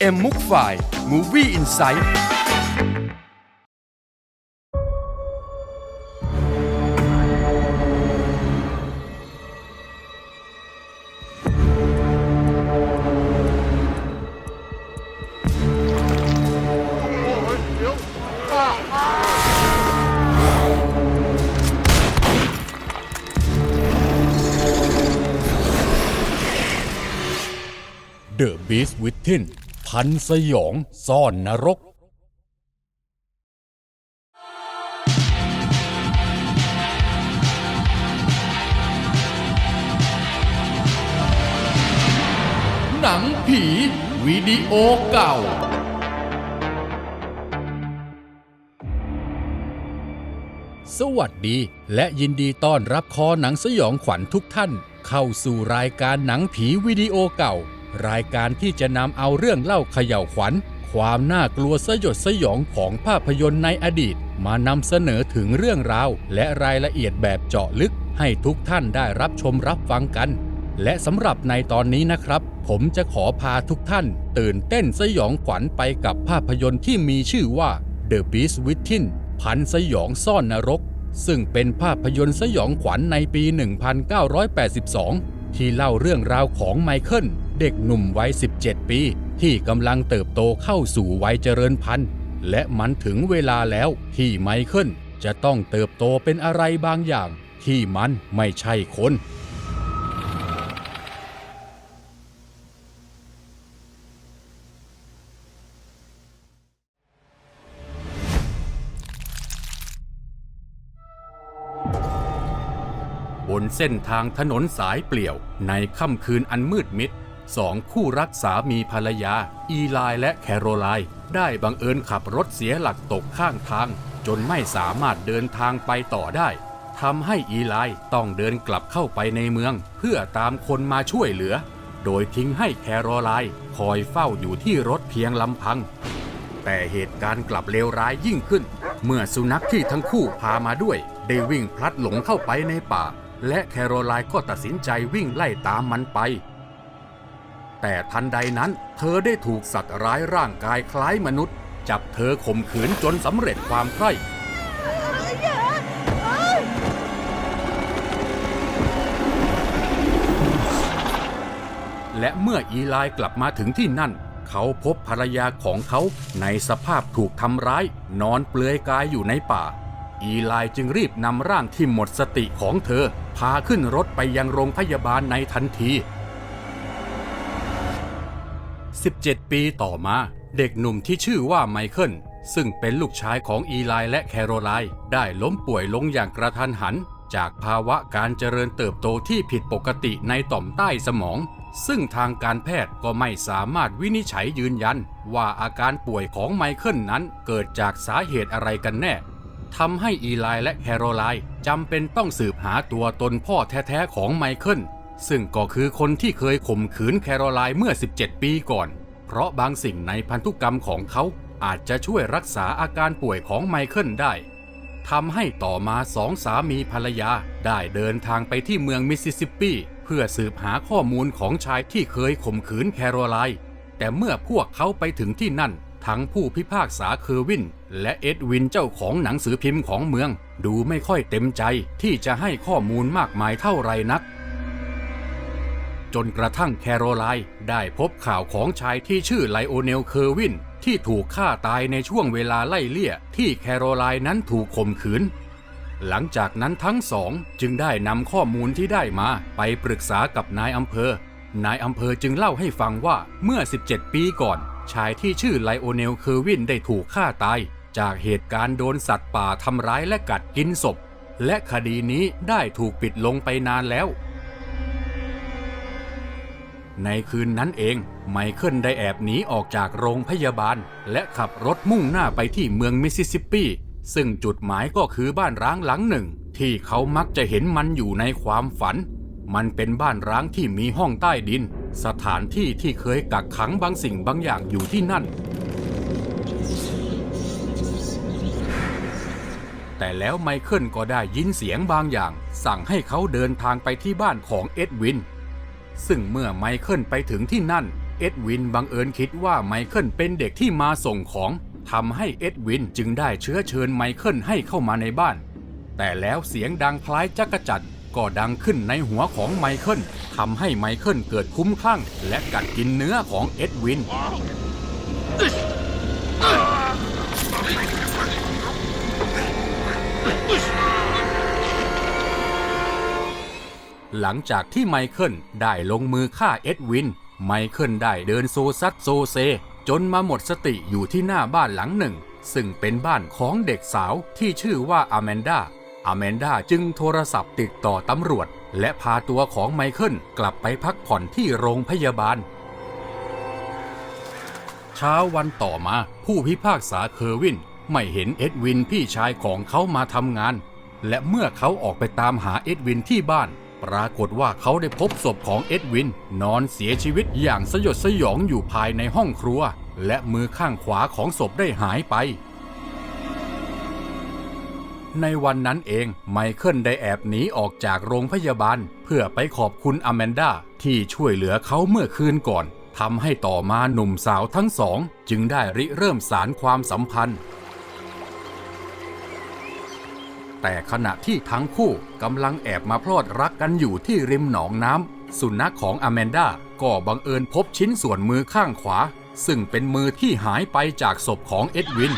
เอ็มมุกฝ่าย พันสยองซ่อนนรก หนังผีวิดีโอเก่า สวัสดีและยินดีต้อนรับคอหนังสยองขวัญทุกท่าน เข้าสู่รายการหนังผีวิดีโอเก่า รายการที่จะนำเอาเรื่องเล่าเขย่าวขวัญ ความน่ากลัวสยดสยองของภาพยนตร์ในอดีต มานำเสนอถึงเรื่องราว และรายละเอียดแบบเจาะลึก ให้ทุกท่านได้รับชมรับฟังกัน และสำหรับในตอนนี้นะครับ ผมจะขอพาทุกท่าน ตื่นเต้นสยองขวัญไปกับภาพยนตร์ที่มีชื่อว่า The Beast Within พันสยองซ่อนนรก ซึ่งเป็นภาพยนตร์สยองขวัญในปี 1982 ที่เล่าเรื่องราวของไมเคิล เด็กหนุ่มวัย 17 ปี ที่กำลังเติบโตเข้าสู่วัยเจริญพันธุ์ และมันถึงเวลาแล้วที่ไมเคิลจะต้องเติบโตเป็นอะไรบางอย่าง ที่มันไม่ใช่คนบนเส้นทางถนนสายเปลี่ยวในค่ำคืนอันมืดมิด สองคู่รักสามีภรรยา อีไลและแคโรไลน์ได้บังเอิญขับรถเสียหลักตกข้างทาง จนไม่สามารถเดินทางไปต่อได้ทำให้อีไลต้องเดินกลับเข้าไปในเมือง เพื่อตามคนมาช่วยเหลือ โดยทิ้งให้แคโรไลน์คอยเฝ้าอยู่ที่รถเพียงลำพัง แต่เหตุการณ์กลับเลวร้ายยิ่งขึ้น เมื่อสุนัขที่ทั้งคู่พามาด้วย ได้วิ่งพลัดหลงเข้าไปในป่า และแคโรไลน์ก็ตัดสินใจวิ่งไล่ตามมันไป แต่ทันใดนั้นเธอได้ถูกสัตว์ร้ายร่างกายคล้ายมนุษย์ จับเธอข่มขืนจนสำเร็จความใคร่และเมื่ออีไลน์กลับมาถึงที่นั่น เขาพบภรรยาของเขาในสภาพถูกทำร้าย นอนเปลือยกายอยู่ในป่า อีไลน์จึงรีบนำร่างที่หมดสติของเธอ พาขึ้นรถไปยังโรงพยาบาลในทันที 17 ปีต่อมา เด็กหนุ่มที่ชื่อว่าไมเคิลซึ่งเป็นลูกชายของอีไลและแคโรไลน์ได้ล้มป่วยลงอย่างกระทันหัน จากภาวะการเจริญเติบโตที่ผิดปกติในต่อมใต้สมอง ซึ่งทางการแพทย์ก็ไม่สามารถวินิจฉัยยืนยัน ว่าอาการป่วยของไมเคิลนั้นเกิดจากสาเหตุอะไรกันแน่ทำให้อีไลและแคโรไลน์จำเป็นต้องสืบหาตัวตนพ่อแท้ๆของไมเคิล ซึ่งก็คือคนที่เคยข่มขืนแคโรไลน์เมื่อ 17 ปีก่อน เพราะบางสิ่งในพันธุกรรมของเขาอาจจะช่วยรักษาอาการป่วยของไมเคิลได้ทำให้ต่อมาสองสามีภรรยาได้เดินทางไปที่เมืองมิสซิสซิปปี เพื่อสืบหาข้อมูลของชายที่เคยข่มขืนแคโรไลน์แต่เมื่อพวกเขาไปถึงที่นั่น ทั้งผู้พิพากษาเคอร์วิน และเอ็ดวินเจ้าของหนังสือพิมพ์ของเมือง ดูไม่ค่อยเต็มใจที่จะให้ข้อมูลมากมายเท่าไรนัก จนกระทั่งแคโรไลน์ได้พบข่าวของชายที่ชื่อไลโอเนลเคอร์วิน ที่ถูกฆ่าตายในช่วงเวลาไล่เลี่ยที่แคโรไลน์นั้นถูกข่มขืน หลังจากนั้นทั้งสองจึงได้นำข้อมูลที่ได้มาไปปรึกษากับนายอำเภอ นายอำเภอจึงเล่าให้ฟังว่าเมื่อ 17 ปีก่อน ชายที่ชื่อไลโอเนลเคอร์วินได้ถูกฆ่าตาย จากเหตุการณ์โดนสัตว์ป่าทำร้ายและกัดกินศพ และคดีนี้ได้ถูกปิดลงไปนานแล้ว ในคืนนั้นเอง ไมเคิลได้แอบหนีออกจากโรงพยาบาล และขับรถมุ่งหน้าไปที่เมืองมิสซิสซิปปี ซึ่งจุดหมายก็คือบ้านร้างหลังหนึ่ง ที่เขามักจะเห็นมันอยู่ในความฝัน มันเป็นบ้านร้างที่มีห้องใต้ดิน สถานที่ที่เคยกักขังบางสิ่งบางอย่างอยู่ที่นั่น แต่แล้วไมเคิลก็ได้ยินเสียงบางอย่าง สั่งให้เขาเดินทางไปที่บ้านของเอ็ดวิน ซึ่งเมื่อไมเคิลไปถึงที่นั่น เอ็ดวินบังเอิญคิดว่าไมเคิลเป็นเด็กที่มาส่งของทำให้เอ็ดวินจึงได้เชื้อเชิญไมเคิลให้เข้ามาในบ้าน แต่แล้วเสียงดังคล้ายจักรจั่นก็ดังขึ้นในหัวของไมเคิลทำให้ไมเคิลเกิดคุ้มคลั่ง และกัดกินเนื้อของเอ็ดวิน หลังจากที่ไมเคิลได้ลงมือฆ่าเอ็ดวิน ไมเคิลได้เดินโซซัดโซเซ จนมาหมดสติอยู่ที่หน้าบ้านหลังหนึ่ง ซึ่งเป็นบ้านของเด็กสาวที่ชื่อว่าอแมนดาอแมนดาจึงโทรศัพท์ติดต่อตำรวจ และพาตัวของไมเคิลกลับไปพักผ่อนที่โรงพยาบาล เช้าวันต่อมาผู้พิพากษาเคอร์วินไม่เห็นเอ็ดวินพี่ชายของเขามาทำงาน และเมื่อเขาออกไปตามหาเอ็ดวินที่บ้าน ปรากฏว่าเขาได้พบศพของเอ็ดวิน นอนเสียชีวิตอย่างสยดสยองอยู่ภายในห้องครัว และมือข้างขวาของศพได้หายไป ในวันนั้นเองไมเคิลได้แอบหนีออกจากโรงพยาบาล เพื่อไปขอบคุณอแมนดาที่ช่วยเหลือเขาเมื่อคืนก่อนทำให้ต่อมาหนุ่มสาวทั้งสอง จึงได้ริเริ่มสารความสัมพันธ์ แต่ขณะที่ทั้งคู่กำลังแอบมาพลอดรักกันอยู่ที่ริมหนองน้ำสุนัขของอแมนดาก็บังเอิญพบชิ้นส่วนมือข้างขวา ซึ่งเป็นมือที่หายไปจากศพของเอ็ดวิน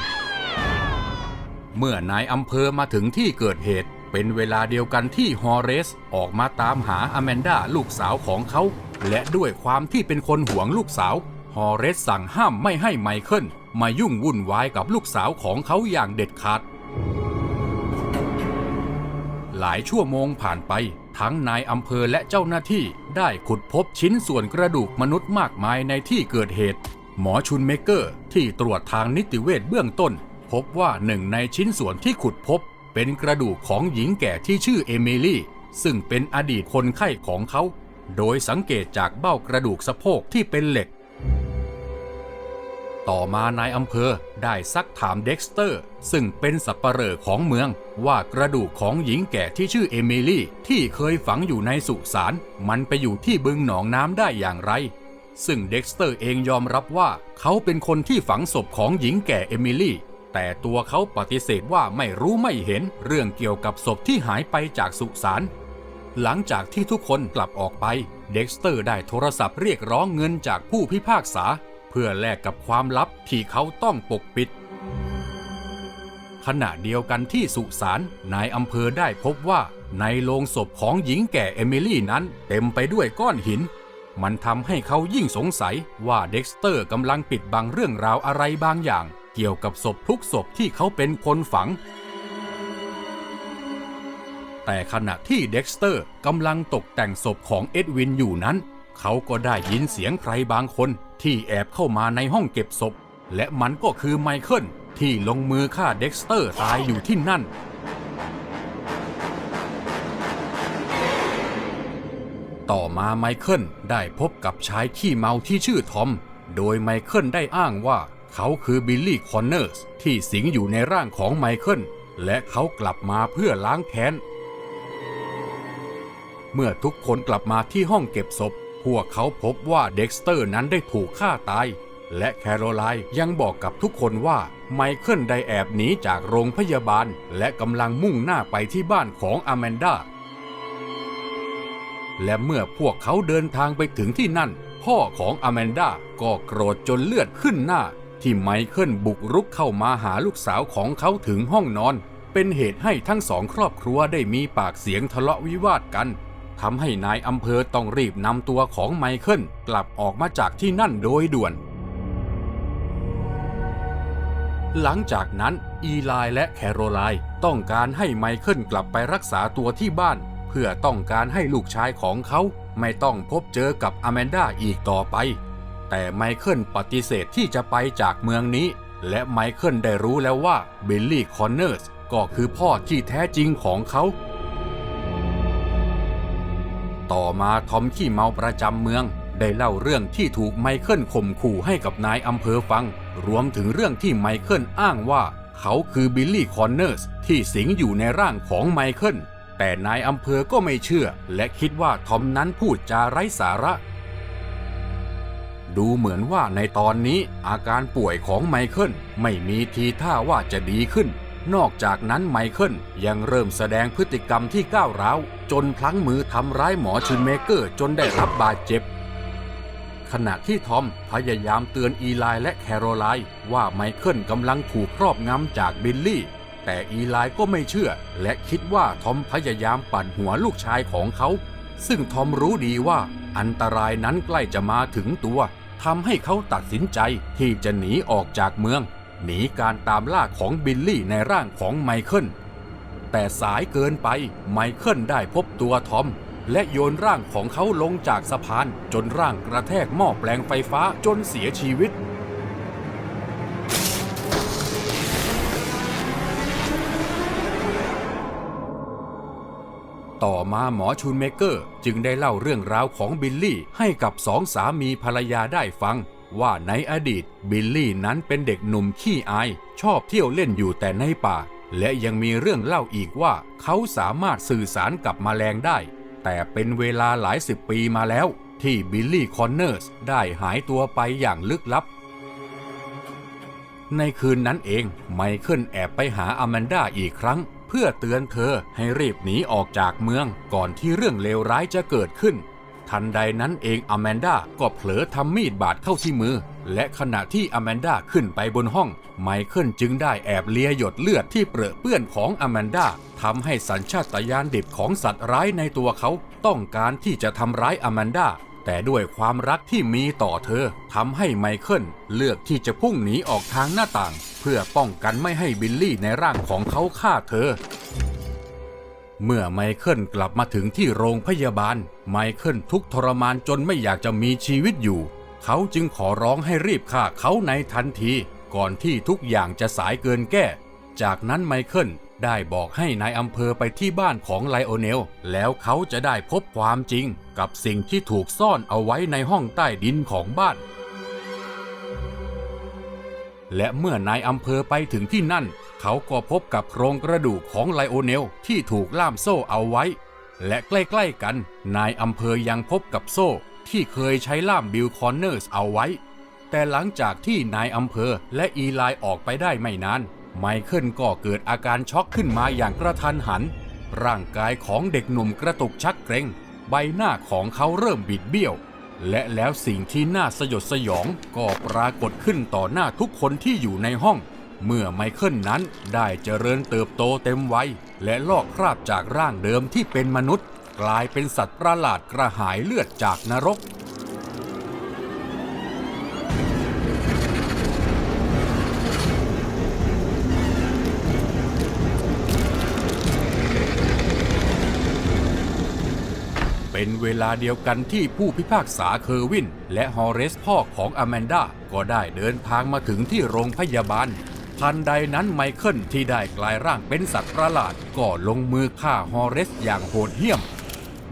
เมื่อนายอำเภอมาถึงที่เกิดเหตุ เป็นเวลาเดียวกันที่ฮอเรสออกมาตามหาอแมนดาลูกสาวของเขา และด้วยความที่เป็นคนห่วงลูกสาวฮอเรสสั่งห้ามไม่ให้ไมเคิลมายุ่งวุ่นวายกับลูกสาวของเขาอย่างเด็ดขาด หลายชั่วโมงผ่านไป ทั้งนายอำเภอและเจ้าหน้าที่ได้ขุดพบชิ้นส่วนกระดูกมนุษย์มากมายในที่เกิดเหตุ หมอชุนเมเกอร์ที่ตรวจทางนิติเวชเบื้องต้น พบว่าหนึ่งในชิ้นส่วนที่ขุดพบ เป็นกระดูกของหญิงแก่ที่ชื่อเอมิลี่ ซึ่งเป็นอดีตคนไข้ของเขา โดยสังเกตจากเบ้ากระดูกสะโพกที่เป็นเหล็ก ต่อมานายอำเภอได้ซักถามเด็กสเตอร์ ซึ่งเป็นสับปเหร่อของเมือง ว่ากระดูกของหญิงแก่ที่ชื่อเอมิลี่ที่เคยฝังอยู่ในสุสานมันไปอยู่ที่บึงหนองน้ำได้อย่างไร ซึ่งเด็กสเตอร์เองยอมรับว่าเขาเป็นคนที่ฝังศพของหญิงแก่เอมิลี่แต่ตัวเขาปฏิเสธว่าไม่รู้ไม่เห็นเรื่องเกี่ยวกับศพที่หายไปจากสุสานหลังจากที่ทุกคนกลับออกไป เด็กสเตอร์ได้โทรศัพท์เรียกร้องเงินจากผู้พิพากษา เพื่อแลกกับความลับที่เขาต้องปกปิด ขณะเดียวกันที่สุสานนายอำเภอได้พบว่าในโลงศพของหญิงแก่เอมิลี่นั้นเต็มไปด้วยก้อนหิน มันทำให้เขายิ่งสงสัยว่าเด็กสเตอร์กำลังปิดบังเรื่องราวอะไรบางอย่าง เกี่ยวกับศพทุกศพที่เขาเป็นคนฝัง แต่ขณะที่เด็กสเตอร์กำลังตกแต่งศพของเอ็ดวินอยู่นั้น เขาก็ได้ยินเสียงใครบางคน ที่แอบเข้ามาในห้องเก็บศพ และมันก็คือไมเคิลที่ลงมือฆ่าเด็กสเตอร์ตายอยู่ที่นั่น ต่อมาไมเคิลได้พบกับชายขี้เมาที่ชื่อทอม โดยไมเคิลได้อ้างว่าเขาคือบิลลี่คอนเนอร์สที่สิงอยู่ในร่างของไมเคิลและเขากลับมาเพื่อล้างแค้น เมื่อทุกคนกลับมาที่ห้องเก็บศพ พวกเขาพบว่าเด็กสเตอร์นั้นได้ถูกฆ่าตาย และแคโรไลน์ยังบอกกับทุกคนว่าไมเคิลได้แอบหนีจากโรงพยาบาล และกำลังมุ่งหน้าไปที่บ้านของอแมนดาและเมื่อพวกเขาเดินทางไปถึงที่นั่น พ่อของอแมนดาก็โกรธจนเลือดขึ้นหน้า ที่ไมเคิลบุกรุกเข้ามาหาลูกสาวของเขาถึงห้องนอน เป็นเหตุให้ทั้งสองครอบครัวได้มีปากเสียงทะเลาะวิวาทกัน ทำให้นายอำเภอต้องรีบนำตัวของไมเคิลกลับออกมาจากที่นั่นโดยด่วน หลังจากนั้นอีไลและแคโรไลน์ต้องการให้ไมเคิลกลับไปรักษาตัวที่บ้าน เพื่อต้องการให้ลูกชายของเขาไม่ต้องพบเจอกับอแมนดาอีกต่อไป แต่ไมเคิลปฏิเสธที่จะไปจากเมืองนี้ และไมเคิลได้รู้แล้วว่าเบลลี่คอนเนอร์สก็คือพ่อที่แท้จริงของเขา ต่อมาทอมขี้เมาประจำเมือง ได้เล่าเรื่องที่ถูกไมเคิลข่มขู่ให้กับนายอำเภอฟัง รวมถึงเรื่องที่ไมเคิลอ้างว่า เขาคือบิลลี่คอนเนอร์สที่สิงอยู่ในร่างของไมเคิลแต่นายอำเภอก็ไม่เชื่อ และคิดว่าทอมนั้นพูดจาไร้สาระ ดูเหมือนว่าในตอนนี้อาการป่วยของไมเคิลไม่มีทีท่าว่าจะดีขึ้น นอกจากนั้นไมเคิลยังเริ่มแสดงพฤติกรรมที่ก้าวร้าว จนพลั้งมือทำร้ายหมอชุนเมเกอร์จนได้รับบาดเจ็บ ขณะที่ทอมพยายามเตือนอีไลและแคโรไลน์ว่าไมเคิลกำลังถูกครอบงำจากบิลลี่ แต่อีไลก็ไม่เชื่อ และคิดว่าทอมพยายามปั่นหัวลูกชายของเขา ซึ่งทอมรู้ดีว่าอันตรายนั้นใกล้จะมาถึงตัวทำให้เขาตัดสินใจที่จะหนีออกจากเมือง หนีการตามล่าของบิลลี่ในร่างของไมเคิล แต่สายเกินไปไมเคิลได้พบตัวทอม และโยนร่างของเขาลงจากสะพานจนร่างกระแทกหม้อแปลงไฟฟ้าจนเสียชีวิตต่อมาหมอชูนเมเกอร์จึงได้เล่าเรื่องราวของบิลลี่ให้กับสองสามีภรรยาได้ฟัง ว่าในอดีตบิลลี่นั้นเป็นเด็กหนุ่มขี้อาย ชอบเที่ยวเล่นอยู่แต่ในป่า และยังมีเรื่องเล่าอีกว่าเขาสามารถสื่อสารกับแมลงได้ แต่เป็นเวลาหลายสิบปีมาแล้ว ที่บิลลี่คอนเนอร์สได้หายตัวไปอย่างลึกลับ ในคืนนั้นเองไมเคิลแอบไปหาอแมนดาอีกครั้ง เพื่อเตือนเธอให้รีบหนีออกจากเมืองก่อนที่เรื่องเลวร้ายจะเกิดขึ้น ทันใดนั้นเองอแมนดาก็เผลอทำมีดบาดเข้าที่มือ และขณะที่อแมนดาขึ้นไปบนห้อง ไมเคิลจึงได้แอบเลียหยดเลือดที่เปรอะเปื้อนของอแมนดาทำให้สัญชาตญาณดิบของสัตว์ร้ายในตัวเขา ต้องการที่จะทำร้ายอแมนดาแต่ด้วยความรักที่มีต่อเธอทำให้ไมเคิลเลือกที่จะพุ่งหนีออกทางหน้าต่าง เพื่อป้องกันไม่ให้บิลลี่ในร่างของเขาฆ่าเธอ เมื่อไมเคิลกลับมาถึงที่โรงพยาบาล ไมเคิลทุกทรมานจนไม่อยากจะมีชีวิตอยู่ เขาจึงขอร้องให้รีบฆ่าเขาในทันที ก่อนที่ทุกอย่างจะสายเกินแก้ จากนั้นไมเคิลได้บอกให้นายอำเภอไปที่บ้านของไลโอเนล แล้วเขาจะได้พบความจริง กับสิ่งที่ถูกซ่อนเอาไว้ในห้องใต้ดินของบ้าน และเมื่อนายอำเภอไปถึงที่นั่น เขาก็พบกับโครงกระดูกของไลโอเนลที่ถูกล่ามโซ่เอาไว้ และใกล้ๆกัน นายอำเภอยังพบกับโซ่ที่เคยใช้ล่ามบิลคอนเนอร์สเอาไว้ แต่หลังจากที่นายอำเภอและอีไลออกไปได้ไม่นาน ไมเคิลก็เกิดอาการช็อกขึ้นมาอย่างกระทันหัน ร่างกายของเด็กหนุ่มกระตุกชักเกร็ง ใบหน้าของเขาเริ่มบิดเบี้ยว และแล้วสิ่งที่น่าสยดสยองก็ปรากฏขึ้นต่อหน้าทุกคนที่อยู่ในห้อง เมื่อไมเคิลนั้นได้เจริญเติบโตเต็มวัยและลอกคราบจากร่างเดิมที่เป็นมนุษย์ กลายเป็นสัตว์ประหลาดกระหายเลือดจากนรกเป็นเวลาเดียวกันที่ผู้พิพากษาเคอร์วิน และฮอเรสพ่อของอแมนดาก็ได้เดินทางมาถึงที่โรงพยาบาล ทันใดนั้นไมเคิลที่ได้กลายร่างเป็นสัตว์ประหลาดก็ลงมือฆ่าฮอเรสอย่างโหดเหี้ยม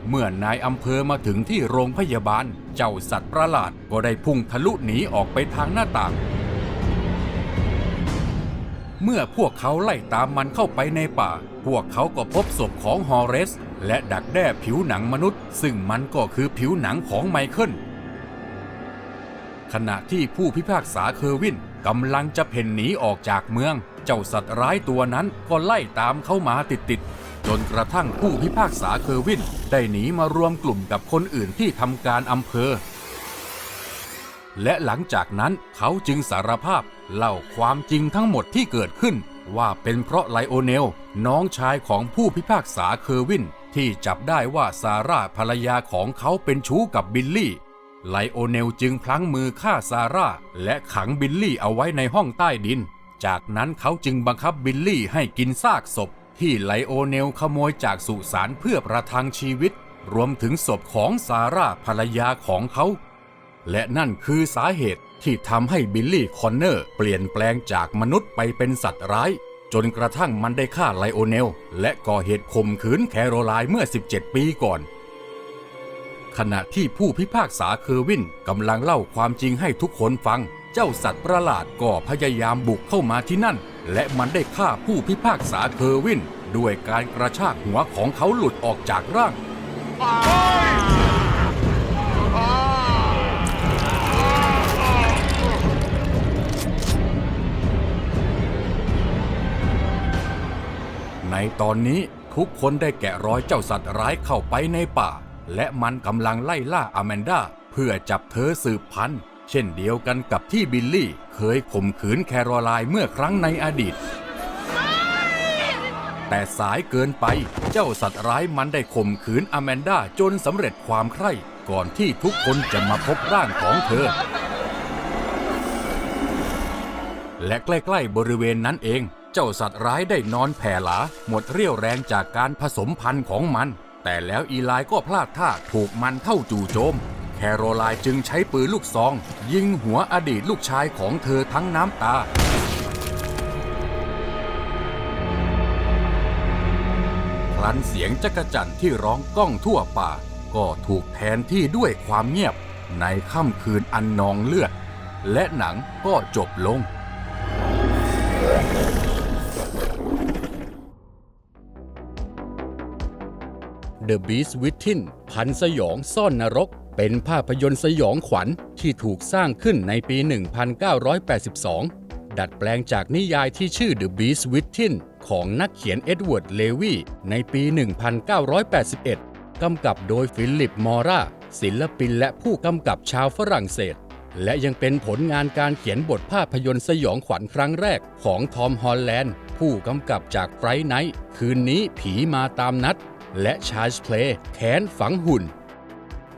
เมื่อนายอำเภอมาถึงที่โรงพยาบาล เจ้าสัตว์ประหลาดก็ได้พุ่งทะลุหนีออกไปทางหน้าต่าง เมื่อพวกเขาไล่ตามมันเข้าไปในป่า พวกเขาก็พบศพของฮอเรส และดักแด้ผิวหนังมนุษย์ ซึ่งมันก็คือผิวหนังของไมเคิลขณะที่ผู้พิพากษาเคอร์วิน กำลังจะเพ่นหนีออกจากเมือง เจ้าสัตว์ร้ายตัวนั้นก็ไล่ตามเข้ามาติดๆ จนกระทั่งผู้พิพากษาเคอร์วิน ได้หนีมารวมกลุ่มกับคนอื่นที่ทำการอำเภอ และหลังจากนั้นเขาจึงสารภาพเล่าความจริงทั้งหมดที่เกิดขึ้น ว่าเป็นเพราะไลโอเนล น้องชายของผู้พิพากษาเคอร์วิน ที่จับได้ว่าซาร่าภรรยาของเขาเป็นชู้กับบิลลี่ ไลโอเนลจึงพลั้งมือฆ่าซาร่า และขังบิลลี่เอาไว้ในห้องใต้ดิน จากนั้นเขาจึงบังคับบิลลี่ให้กินซากศพ ที่ไลโอเนลขโมยจากสุสานเพื่อประทังชีวิต รวมถึงศพของซาร่าภรรยาของเขา และนั่นคือสาเหตุที่ทำให้บิลลี่คอนเนอร์เปลี่ยนแปลงจากมนุษย์ไปเป็นสัตว์ร้าย จนกระทั่งมันได้ฆ่าไลโอเนล และก่อเหตุข่มขืนแคโรไลน์เมื่อ 17 ปีก่อน ขณะที่ผู้พิพากษาเคอร์วินกำลังเล่าความจริงให้ทุกคนฟัง เจ้าสัตว์ประหลาดก็พยายามบุกเข้ามาที่นั่น และมันได้ฆ่าผู้พิพากษาเคอร์วิน ด้วยการกระชากหัวของเขาหลุดออกจากร่างในตอนนี้ทุกคนได้แกะรอยเจ้าสัตว์ร้ายเข้าไปในป่า และมันกำลังไล่ล่าอแมนดาเพื่อจับเธอสืบพันธุ์เช่นเดียวกันกับที่บิลลี่ เคยข่มขืนแคโรไลน์เมื่อครั้งในอดีต แต่สายเกินไปเจ้าสัตว์ร้ายมันได้ข่มขืนอแมนดาจนสำเร็จความใคร่ก่อนที่ทุกคนจะมาพบร่างของเธอ และใกล้ๆบริเวณนั้นเอง เจ้าสัตว์ร้ายได้นอนแผ่หลาหมดเรี่ยวแรงจากการผสมพันธุ์ของมัน แต่แล้วอีไลก็พลาดท่าถูกมันเข้าจู่โจม แคโรไลน์จึงใช้ปืนลูกซอง ยิงหัวอดีตลูกชายของเธอทั้งน้ำตาพลันเสียงจักรจั่นที่ร้องก้องทั่วป่า ก็ถูกแทนที่ด้วยความเงียบในค่ำคืนอันนองเลือด และหนังก็จบลง The Beast Within พันสยองซ่อนนรก เป็นภาพยนตร์สยองขวัญที่ถูกสร้างขึ้นในปี 1982 ดัดแปลงจากนิยายที่ชื่อ The Beast Within ของนักเขียนเอ็ดเวิร์ด เลวีในปี 1981 กำกับโดยฟิลิป มอร่า ศิลปินและผู้กำกับชาวฝรั่งเศส และยังเป็นผลงานการเขียนบทภาพยนตร์สยองขวัญครั้งแรกของทอม ฮอลแลนด์ ผู้กำกับจากไฟไนท์คืนนี้ผีมาตามนัด และชาร์จเพลย์แค้นฝังหุ่น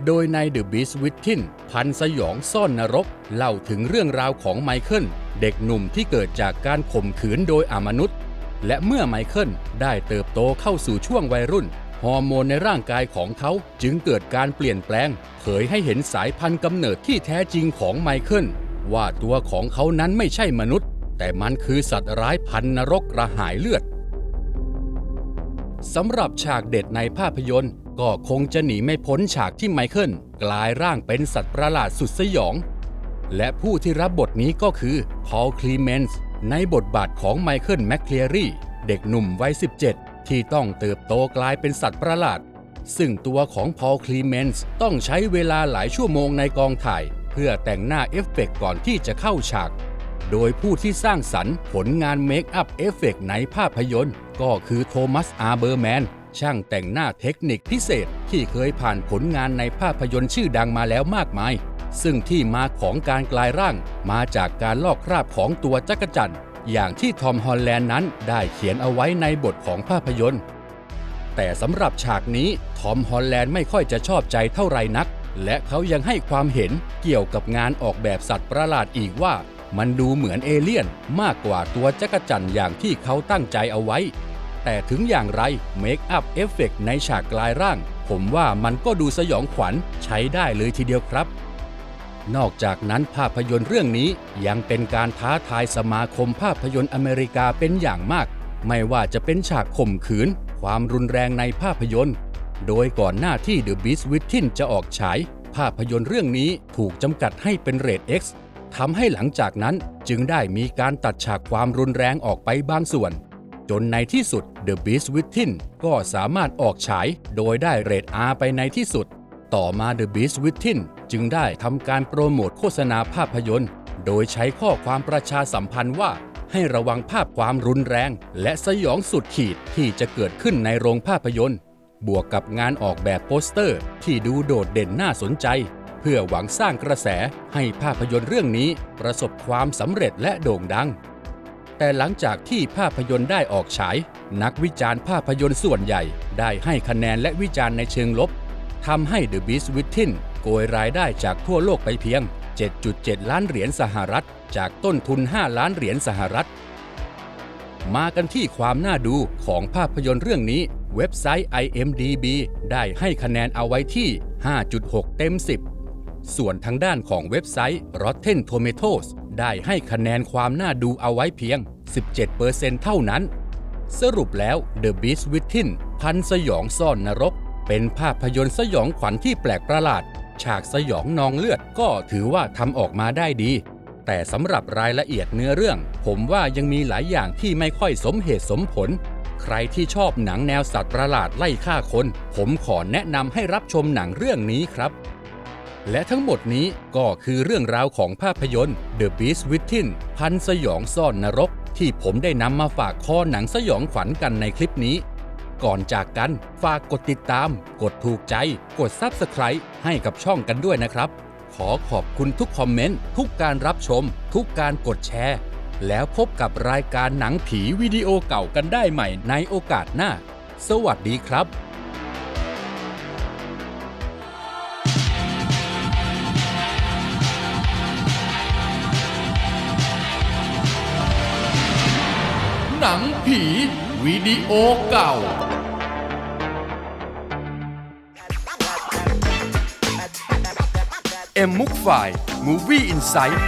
โดยใน The Beast Within พันสยองซ่อนนรก เล่าถึงเรื่องราวของไมเคิล เด็กหนุ่มที่เกิดจากการข่มขืนโดยอมนุษย์ และเมื่อไมเคิลได้เติบโตเข้าสู่ช่วงวัยรุ่น ฮอร์โมนในร่างกายของเขาจึงเกิดการเปลี่ยนแปลง เผยให้เห็นสายพันธุ์กำเนิดที่แท้จริงของไมเคิลว่าตัวของเขานั้นไม่ใช่มนุษย์ แต่มันคือสัตว์ร้ายพันนรกกระหายเลือด สำหรับฉากเด็ดในภาพยนตร์ ก็คงจะหนีไม่พ้นฉากที่ไมเคิลกลายร่างเป็นสัตว์ประหลาดสุดสยอง และผู้ที่รับบทนี้ก็คือพอลคลีเมนส์ในบทบาทของไมเคิลแมคเคลียรีเด็กหนุ่มวัย 17 ที่ต้องเติบโตกลายเป็นสัตว์ประหลาด ซึ่งตัวของพอลคลีเมนส์ต้องใช้เวลาหลายชั่วโมงในกองถ่าย เพื่อแต่งหน้าเอฟเฟกต์ก่อนที่จะเข้าฉาก โดยผู้ที่สร้างสรรค์ผลงานเมคอัพเอฟเฟกต์ในภาพยนตร์ ก็คือโทมัสอาร์เบอร์แมนช่างแต่งหน้าเทคนิคพิเศษที่เคยผ่านผลงานในภาพยนตร์ชื่อดังมาแล้วมากมาย ซึ่งที่มาของการกลายร่าง มาจากการลอกคราบของตัวจักรจั่นอย่างที่ทอมฮอลแลนด์นั้นได้เขียนเอาไว้ในบทของภาพยนตร์ แต่สำหรับฉากนี้ทอมฮอลแลนด์ไม่ค่อยจะชอบใจเท่าไหร่นัก และเขายังให้ความเห็นเกี่ยวกับงานออกแบบสัตว์ประหลาดอีกว่า มันดูเหมือนเอเลี่ยนมากกว่าตัวจักรจั่นอย่างที่เขาตั้งใจเอาไว้ แต่ถึงอย่างไรเมคอัพเอฟเฟกในฉากกลายร่าง ผมว่ามันก็ดูสยองขวัญใช้ได้เลยทีเดียวครับ นอกจากนั้นภาพยนตร์เรื่องนี้ยังเป็นการท้าทายสมาคมภาพยนตร์อเมริกาเป็นอย่างมาก ไม่ว่าจะเป็นฉากข่มขืน ความรุนแรงในภาพยนตร์ โดยก่อนหน้าที่ The Beast Within จะออกฉาย ภาพยนตร์เรื่องนี้ถูกจำกัดให้เป็นเรท X ทำให้หลังจากนั้นจึงได้มีการตัดฉากความรุนแรงออกไปบางส่วน จนในที่สุด The Beast Within ก็สามารถออกฉายโดยได้เรท R ไปในที่สุด ต่อมา The Beast Within จึงได้ทำการโปรโมทโฆษณาภาพยนตร์ โดยใช้ข้อความประชาสัมพันธ์ว่าให้ระวังภาพความรุนแรง และสยองสุดขีดที่จะเกิดขึ้นในโรงภาพยนตร์ บวกกับงานออกแบบโปสเตอร์ที่ดูโดดเด่นน่าสนใจ เพื่อหวังสร้างกระแสให้ภาพยนตร์เรื่องนี้ประสบความสำเร็จและโด่งดัง แต่หลังจากที่ภาพยนตร์ได้ออกฉาย นักวิจารณ์ภาพยนตร์ส่วนใหญ่ ได้ให้คะแนนและวิจารณ์ในเชิงลบทำให้ The Beast Within โกยรายได้จากทั่วโลกไปเพียง 7.7 ล้านเหรียญสหรัฐ จากต้นทุน 5 ล้านเหรียญสหรัฐ มากันที่ความน่าดูของภาพยนตร์เรื่องนี้ เว็บไซต์ IMDB ได้ให้คะแนนเอาไว้ที่ 5.6 เต็ม 10 ส่วนทางด้านของเว็บไซต์ Rotten Tomatoes ได้ให้คะแนนความน่าดูเอาไว้เพียง 17%เท่านั้น สรุปแล้ว The Beast Within พันสยองซ่อนนรก เป็นภาพยนตร์สยองขวัญที่แปลกประหลาด ฉากสยองนองเลือดก็ถือว่าทำออกมาได้ดี แต่สำหรับรายละเอียดเนื้อเรื่อง ผมว่ายังมีหลายอย่างที่ไม่ค่อยสมเหตุสมผล ใครที่ชอบหนังแนวสัตว์ประหลาดไล่ฆ่าคน ผมขอแนะนำให้รับชมหนังเรื่องนี้ครับ และทั้งหมดนี้ก็คือเรื่องราวของภาพยนตร์ The Beast Within พันสยองซ่อนนรก ที่ผมได้นำมาฝากคอหนังสยองขวัญกันในคลิปนี้ ก่อนจากกันฝากกดติดตาม กดถูกใจ กด Subscribe ให้กับช่องกันด้วยนะครับ ขอขอบคุณทุกคอมเมนต์ ทุกการรับชม ทุกการกดแชร์ แล้วพบกับรายการหนังผีวิดีโอเก่ากันได้ใหม่ในโอกาสหน้า สวัสดีครับ หนังผีวิดีโอเก่า เอ็มมุกไฟมูวี่อินไซต์